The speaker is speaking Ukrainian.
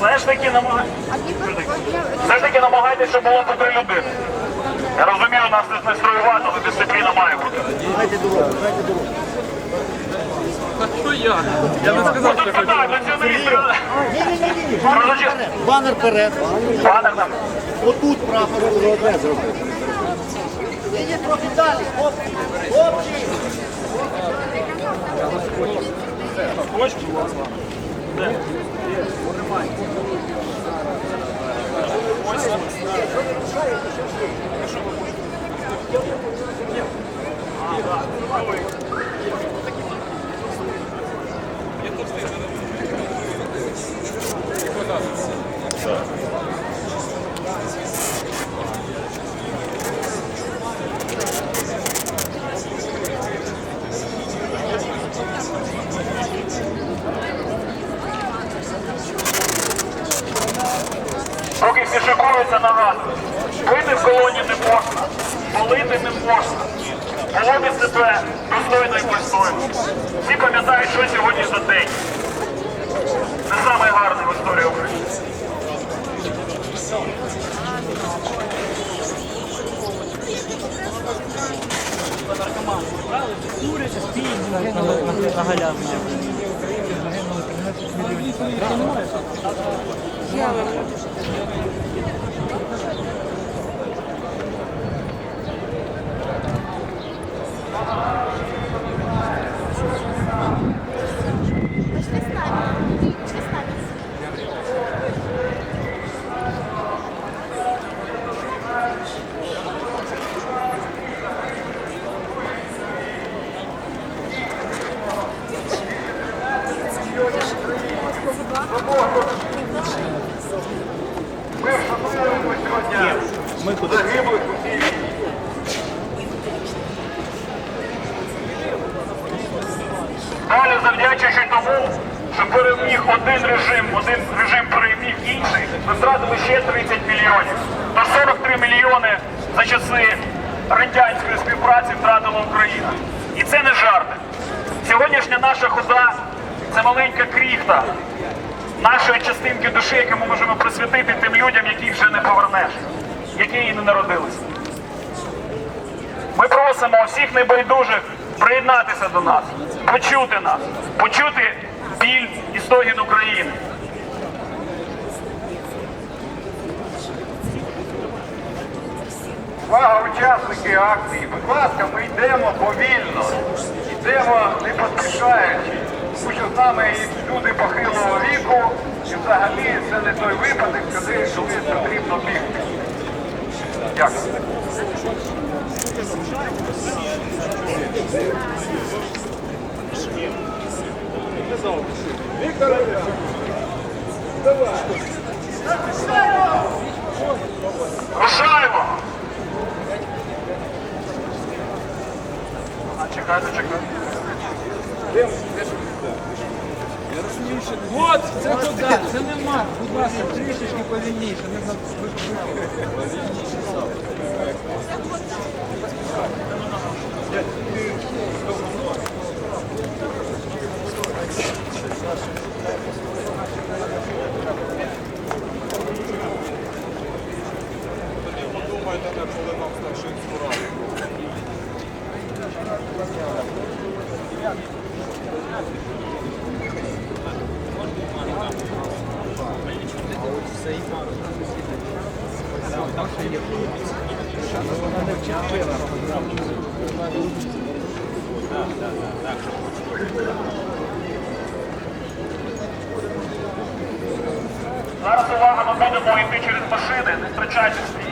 Все ж таки намагайтеся. Все ж таки намагайтеся, щоб було по три людини. Я розумію, у нас тут не строювати, але дисципліна має бути. А хто я? Я не сказав, що хочу. Ні-ні-ні, банер вперед. Банер там. Отут прапор одне зробити. Ідіть трохи далі, хлопці. Хлопці. Поки всі шикуються на газ. Пити в колоні не можна, палити не можна. Поводи себе достойно і пристойно. Всі пам'ятають, що сьогодні за день. Це саме гарне в історії України. Пошли цій війні. Далі завдячуючи тому, що переміг один режим, один режим переміг інший, ми втратили ще 30 мільйонів. Та 43 мільйони за часи радянської співпраці втратила Україна. І це не жарти. Сьогоднішня наша хода це маленька кріхта нашої частинки душі, яку ми можемо присвятити тим людям, яких вже не повернеш, які і не народилися. Ми просимо всіх небайдужих приєднатися до нас, почути нас, почути біль і стогін України. Увага, учасники акції, будь ласка, ми йдемо повільно, йдемо не поспішаючи, тому що з нами і люди похилого віку, і взагалі це не той випадок, коли потрібно бігти. Дякую. Рушаємо! Чекайте, чекайте. От, це туди, це не марш. Будь ласка, трішечки повільніше. Не за- Зараз увага, ми будемо йти через машини, не втрачайте стрій.